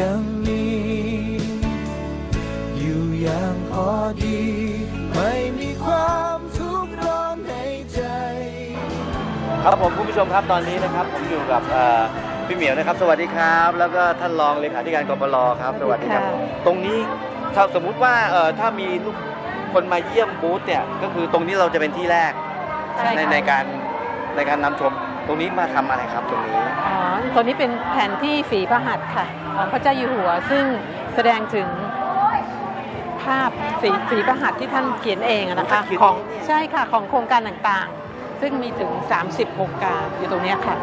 ยังมีอยู่อย่างพอดี ไม่มีความทุกข์ร้อนในใจ ครับผมคุณผู้ชมครับตอนนี้นะครับ ผมอยู่กับเอ่อพี่เหมียวนะครับ สวัสดีครับ แล้วก็ท่านรองเลขาธิการกปรครับ สวัสดีครับ ค่ะ ตรงนี้ถ้าสมมุติว่าเอ่อถ้ามีลูกคนมาเยี่ยมบูธเนี่ยก็คือตรงนี้เราจะเป็นที่แรก ใช่ในค่ะในการในการนำชม ตรงนี้มาทำอะไรครับตรงนี้ อ๋อตัวนี้เป็นแผนที่ฝีพระหัตถ์ค่ะ ของพระเจ้าอยู่หัว ซึ่งแสดงถึงภาพฝีฝีพระหัตถ์ที่ท่านเขียนเองอะนะคะเขียนของเองเนี่ยใช่ค่ะของโครงการต่างๆ ซึ่งมีถึง 30 โครงการอยู่ตรงเนี้ยค่ะ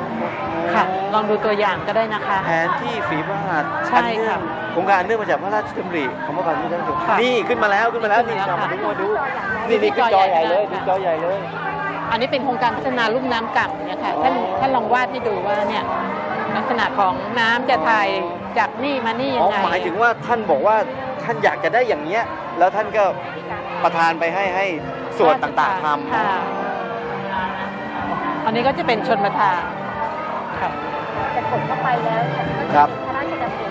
ค่ะ ลองดูตัวอย่างก็ได้นะคะ แผนที่ฝีพระหัตถ์ใช่อันเนื่องค่ะโครงการเนื่องมาจากพระราชดำริของพระบาทสมเด็จพระเจ้าอยู่หัวค่ะนี่ขึ้นมาแล้วขึ้นมาแล้วขึ้นี่นมาจอแล้ว มาค่ะดูมาดูนี่นี่ขึ้นจอใหญ่เลยขึ้นจอใหญ่เลย อันนี้เป็นโครงการพัฒนาลุ่มน้ำก่ำเนี่ยค่ะท่านอ๋อท่านลองวาดให้ดูว่าเนี่ยลักษณะของน้ำจะถ่ายจากนี่มานี่ยัอ๋งอไงหมายถึงว่าท่านบอกว่าท่านอยากจะได้อย่างเนี้ย แล้วท่านก็ประทานไปให้ให้ส่วนต่างๆทำค่ะอันนี้ก็จะเป็นชนประทานค่ะจะกดเข้าไปแล้วเนี่ยก็จะครับมีพระราชดำริ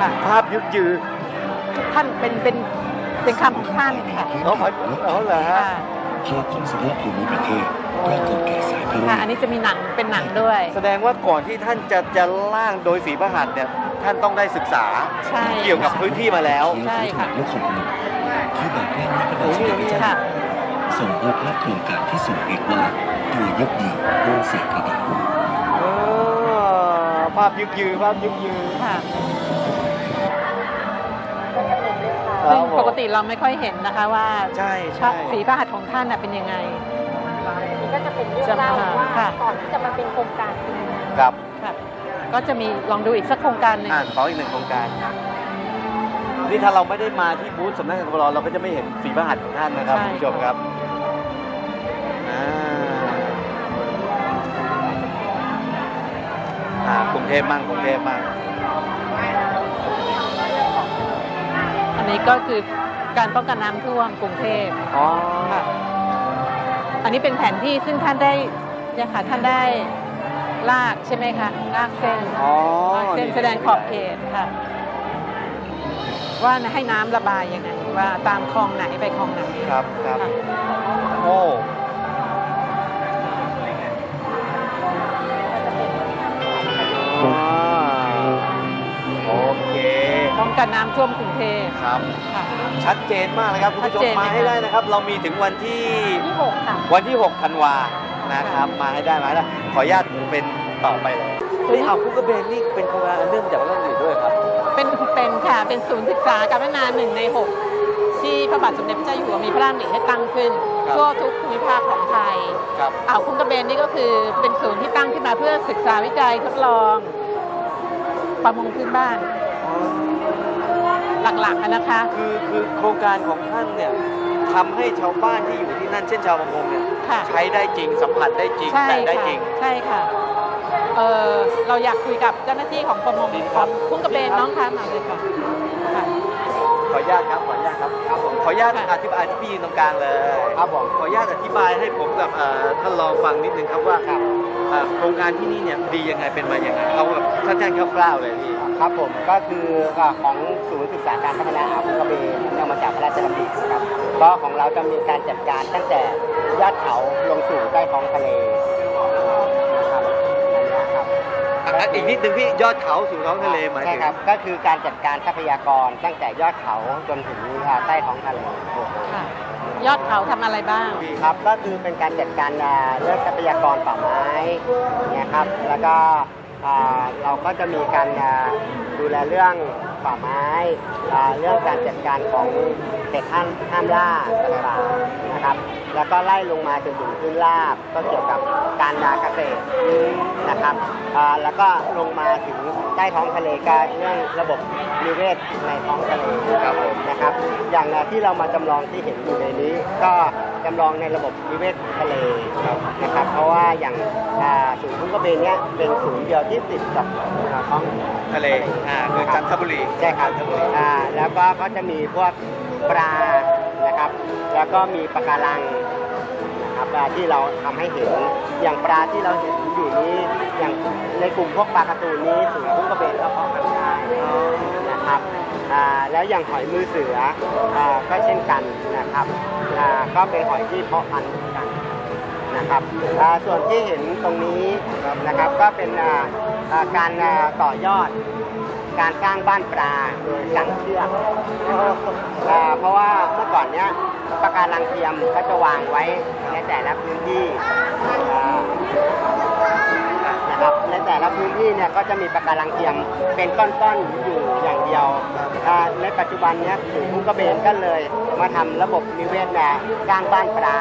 ค่ะภาพยึกยือท่านเป็นเป็นเป็นคำของท่านค่ะอ๋ออ๋อเหรอฮะค่ะ ภาพของสภาพภูมิประเทศและกฎแก่สายพระค่ะราอันนี้จะมีหนังเป็นหนังด้วย แสดงว่าก่อนที่ท่านจะจะล่างโดยฝีพระหัตถ์เนี่ยท่านต้องได้ศึกษาใช่เกี่ยวกับพื้นที่มาแล้วใช่ค่ะและของหนึ่งที่แบบแรกนี้พระบาทสมเด็จพระเจ้าค่ะส่งพระพระโครงการที่ส่งเอกว่าตัวยักษ์ดีโดยเสียพระบาทเออภาพยึกยือภาพยึกยือค่ะ ซึ่งบผมปกติเราไม่ค่อยเห็นนะคะว่าใช่พระใช่ฝีพระหัตถ์ของท่านน่ะเป็นยังไงนี่ก็จะเป็นเรื่องเล่าว่าค่ะก่อนที่จะมาเป็นโครงการเป็นยังไงครับค่ะก็จะมีลองดูอีกสักโครงการหนึ่งอ่านขออีกหนึ่งโครงการนี่ถ้าเราไม่ได้มาที่บูธสำนักงานกรเราก็จะไม่เห็นฝีพระหัตถ์ของท่านนะครับคุณผู้ชมครับอ่าอ่ากรุงเทพมั่งกรุงเทพมั่ง อันนี้ก็คือการป้องกันน้ำท่วมกรุงเทพอ๋อค่ะอันนี้เป็นแผนที่ซึ่งท่านได้เนี่ยค่ะท่านได้ลากใช่ไหมคะลากเส้นอ๋อลากเส้นแสดงขอบเขตค่ะ ว่าให้น้ำระบายยังไงว่าตามคลองไหนไปคลองไหน ครับครับ ค่ะ โอ้อ่ กันน้ำท่วมกรุงเทพครับ ค่ะ ชัดเจนมากเลยครับคุณผู้ชชัดมเจนมาให้นะคะ ได้นะครับ เรามีถึงวันที่ที่หกค่ะ วันที่6ธันวานะครับมาให้ได้มาให้ได้ขออนุญาตเป็นต่อไปเลยนี่เอาคุกกระเบนนี่เป็นโครงการอันเนื่องมาจากพระราชดำริด้วยครับ เป็นเป็นค่ะ เป็นศูนย์ศึกษาการพัฒนาหนึ่งในหกที่พระบาทสมเด็จพระเจ้าอยู่หัวมีพระราชดำริให้ตั้งขึ้นครับ ทั่วทุกภูมิภาคของไทย ครับ อ่าวคุ้งกระเบนนี่ก็คือเป็นศูนย์ที่ตั้งขึ้นมาเพื่อศึกษาวิจัยทดลองประมงพื้นบ้าน หลักๆอะนะคะ คือคือโครงการของท่านเนี่ยทำให้ชาวบ้านที่อยู่ที่นั่นเช่นชาวประมงเนี่ยค่ะ ใช้ได้จริงสัมผัสได้จริงใช่แต่ได้ค่ะจริงใช่ค่ะเออเราอยากคุยกับเจ้าหน้าที่ของประมงดีคขรัอบงคุ้งกระเบนน้องคะมาเลยค่ะค่ะ ขออนุญาตครับขออนุญาต ครับครับผมขออนุญาตค่ะอธิบายที่พี่ยืนตรงกลางเลยครับผมขออนุญาตอธิบายให้ผมกับเอ่อท่านรองฟังนิดนึงครับว่าเอ่อโครงการที่นี่เนี่ยดียังไงเป็นมายังไงเอาแบบสั้นๆคร่าวๆเลยพี่ครับผมก็คืออ่าของศูนย์ศึกษาการพัฒนาอ่าวคุ้งกระเบนเนื่องมาจากพระราชดำรินะครับก็ของเราจะมีการจัดการตั้งแต่ยอดเขาลงสู่ใต้ท้องทะเล อะอีกนิดนึงพี่ยอดเขาสู่ท้องทะเลหมายใช่ถึง ครับ ก็คือการจัดการทรัพยากรตั้งแต่ยอดเขาจนถึงอ่าใต้ท้องทะเลค่ะ ยอดเขาทำอะไรบ้าง ครับก็คือเป็นการจัดการอ่าเรื่องทรัพยากรป่าไม้เนี่ยครับแล้วก็อ่า เราก็จะมีการดูแลเรื่องป่าไม้เรื่องการจัดการของเขตห้ามห้ามล่าต่างๆนะครับ แล้วก็ไล่ลงมาจนถึงพื้นราบก็เกี่ยวกับการนาเกษตรนะครับแล้วก็ลงมาถึงใต้ท้องทะเลก็เรื่องระบบนิเวศในท้องทะเลครับผมนะครับ อย่างที่เรามาจำลองที่เห็นอยู่ในนี้ก็ จำลองในระบบนิเวศทะเลนะครับ เพราะว่าอย่างอ่าศูนย์ทุ่งกระเบนเนี้ยเป็นศูนย์เดียวที่ติดกับอ่าท้องทะเลอ่าคือจันทบุรีใช่ครับจันทบุรีอ่าแล้วก็ก็จะมีพวกปลานะครับ แล้วก็มีปะการังนะครับอ่าที่เราทำให้เห็นอย่างปลาที่เราเห็นอยู่นี้อย่างในกลุ่มพวกปลาการะตูนนี้ศูนย์ทุ่งกระเบนก็เพาะพันธุ์ได้นะครับอ่า แล้วอย่างหอยมือเสืออก็เช่นกันนะครับก็เป็นหอยที่เพาะพันธุ์เหมือนกันนะครับส่วนที่เห็นตรงนี้นะครับก็เป็นการต่อยอดการสร้างบ้านปลาโดยกังเชือกเพราะว่าเมื่อก่อนเนี้ยปะการังเทียมเขาจะวางไว้ในแต่ละพื้นที่อ่านะครับใน แต่ละพื้นที่เนี่ยก็จะมีปะการังเทียมเป็นก้อนๆอยู่อย่างเดียวอ่าในปัจจุบันเนี้ยถึงพุกระเบนก็เลยมาทำระบบนิเวศนะสร้างบ้านปลา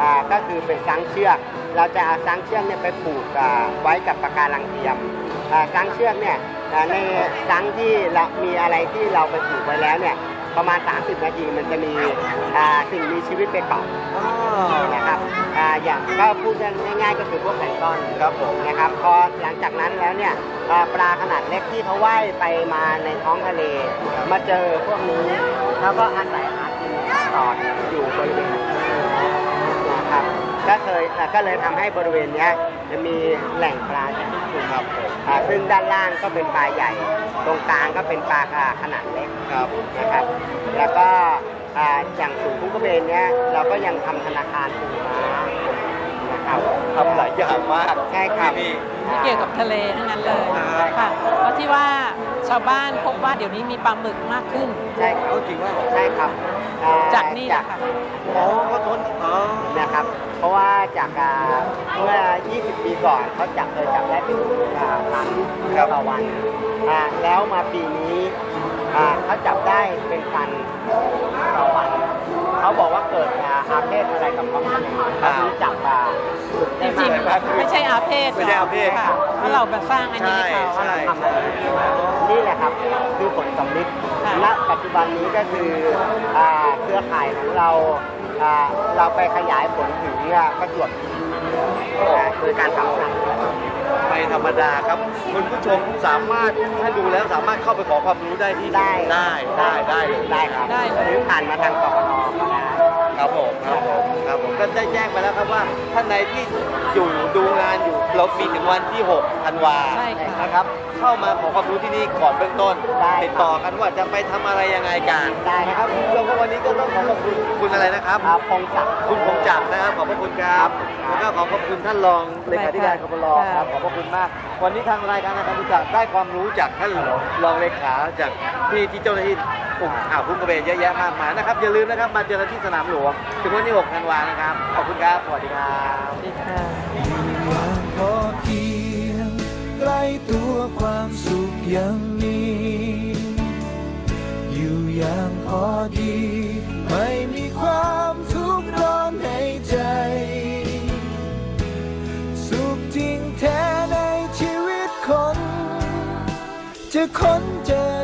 อ่าก็คือเป็นกังเชือก เราจะเอากังเชือกเนี่ยไปผูกอ่าไว้กับปะการังเทียมอ่ากังเชือกเนี่ยอ่าในกังที่เรามีอะไรที่เราไปผูกไว้แล้วเนี่ยประมาณ 30 นาทีมันจะมีอ่าสิ่งมีชีวิตไปเกาะ นะครับอ่าอย่างก็พูดง่ายๆก็คือพวกแพลงก์ต้นครับผม นะครับพอหลังจากนั้นแล้วเนี่ยอ่าปลาขนาดเล็กที่เขาว่ายไปมาในท้องทะเล มาเจอพวกนี้ แล้วก็อาศัยหากินต่ออยู่บริเวณนะครับก็เคยอ่าก็เลยทำให้บริเวณเนี้ยจะมีแหล่งปลาที่ขึ้นชูครับอ่าซึ่งด้านล่างก็เป็นปลาใหญ่ ตรงกลางก็เป็นปลาขนาดเล็ก ครับ นะครับแล้วก็ อ่าอย่างศูนย์คุ้งกระเบนเนี้ยเราก็ยังทำธนาคารปูม้านะครับทำหลายอย่างมากใช่ครับที่นี่ที่เกี่ยวกับทะเลทั้งนั้นเลยอ่าค่ะเพราะที่ว่าชาวบ้านพบว่าเดี๋ยวนี้มีปลาหมึกมากขึ้นใช่ครับเอาจริงว่าใช่ครับอ่จากนี่แหละค่ะอ๋อเขาทนอ๋อนะครับ เพราะว่าจากอ่าเมื่อ 20 ปีก่อนเขาจับเคยจับได้เป็นอ่าตันต่อวันอ่าแล้วมาปีนี้อ่าเขาจับได้เป็นตันต่อวัน เขาบอกว่าเกิด อ่าอาเพศอะไรกับเขาเขาถึงจับอ่าหมึกจได้ริงมากๆไม่ใช่อาเพศไม่ใช่อาเพศค่ะเพราะเราแบบสร้างอันนี้ใช่ให้เขาใช่ ทำอะไรนี่แหละครับคือผลสำลิดค่ะณปัจจุบันนี้ก็คืออ่าเครือข่ายของเราอ่าเราไปขยายผลถึงอ่าประจวบคีรีอ่าโดยการทำสัง ไม่ธรรมดาครับ คุณผู้ชมสามารถถ้าดูแล้วสามารถเข้าไปขอความรู้ได้ที่ได้ ได้ได้ได้เลย ได้ครับได้เลย หรือผ่านมาทางกกนก็ได้ครับ ผมครับผมครับผมก็ได้แจ้งไปแล้วครับว่าท่านใดที่อยู่ดูงานอยู่เรามีถึงวันที่6ธันวาใช่ค่ะนะครับ เข้ามาขอความรู้ที่นี่ก่อนเบื้องต้นได้ติดต่อกันว่าจะไปทำอะไรยังไงกันได้นะคครัรับบคุณผู้ชมก็วันนี้ก็ต้องขอขอบคุณคุณอะไรนะครับอ่าพงศักดิ์ คุณพงจักรนะครับขอบพระคุณครับแล้วก็ขอขอบคุณท่านรองเลขาธิการกปรครับขอบพระคุณมาก วันนี้ทางรายการนะครับคุณจักรได้ความรู้จากท่านรองเลขาจากที่ที่เจ้าหน้าที่กลุ่มอ่าวพุ่งกระเบนเยอะแยะมากมายนะครับอย่าลืมนะครับมาเจอกันที่สนามหลวงถึงวันที่6ธันวานะครับ ขอบคุณครับ สวัสดีครับสวัสดีค่ะพอเพียงใกล้ตัวความสุขยังมีอยู่อย่างพอดี ไม่มีความทุกข์ร้อนในใจ สุขจริงแท้ในชีวิตคน จะค้นเจอ